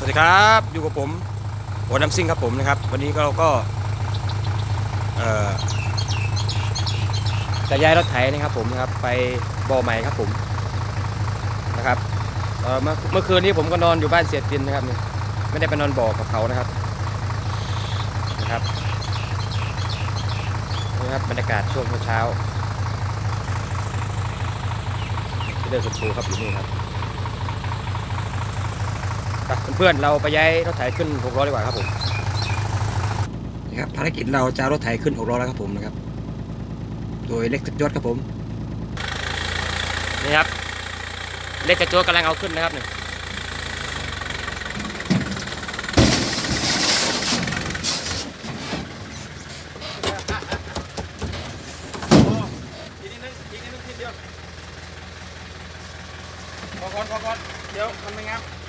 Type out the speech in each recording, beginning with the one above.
สวัสดีครับอยู่กับผมหัวน้ำซิ่งครับผมนะครับ วันนี้เราก็เอ่อจะย้ายรถไถนะครับผมนะครับไปบ่อใหม่ครับผมนะครับเมื่อเมื่อคืนนี้ผมก็นอนอยู่บ้านเสียตินนะครับเนี่ยไม่ได้ไปนอนบ่อกับเขานะครับนะครับนี่ครับบรรยากาศช่วงเช้าๆที่เดินสุดปูครับอยู่นี่ครับ เพื่อนๆเราไปย้ายรถไถขึ้นหกล้อดีกว่าครับผมนะครับภารกิจเราจะเอารถไถขึ้นหกล้อแล้วครับผมนะครับ โดยเล็กสุดยอดครับผมนี่ครับเล็กกระโจดกำลังเอาขึ้นนะครับเนี่ยอีกนิดนึงอีกนิดนึงทีเดียวพอก่อนพอก่อนเดี๋ยวมันไม่งามไม่งับ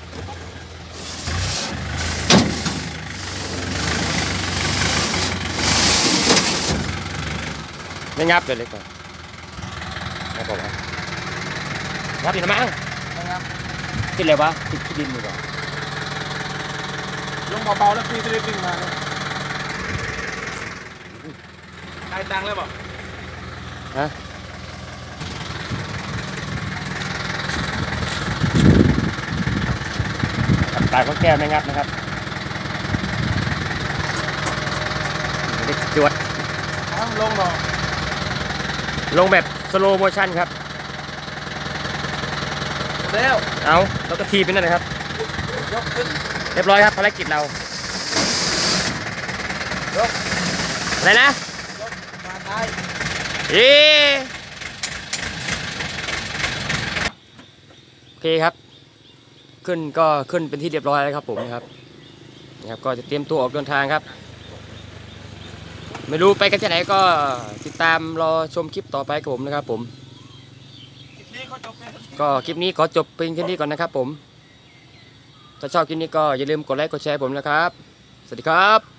เลยเล็กกว่าไม่บอกว่างับอยู่นะมั้งไม่งามคิดอะไรวะคิดคิดดินดีกว่าลงเบาๆแล้วพี่จะได้วิ่งมาเลยได้ตังค์แล้วบอกฮะกับตายเขาแก้วไม่งับนะครับเล็กจวดเอาลงหน่อยลงแบบสโลโมชั่นครับ เร็ว เอาแล้วก็ทีบไปนั่นนะครับยกขึ้นเรียบร้อยครับภารกิจเรายกอะไรนะยกมาได้เอ๊ะโอเคครับ ขึ้นก็ขึ้นเป็นที่เรียบร้อยแล้วครับผมนะครับนะครับ ก็จะเตรียมตัวออกเดินทางครับ ไม่รู้ไปกันที่ไหนก็ติดตามรอชมคลิปต่อไปกับผมนะครับผม ก็คลิปนี้ขอจบเพียงแค่นี้ก่อนนะครับผม ถ้าชอบคลิปนี้ก็อย่าลืมกดไลค์กดแชร์ผมนะครับ สวัสดีครับ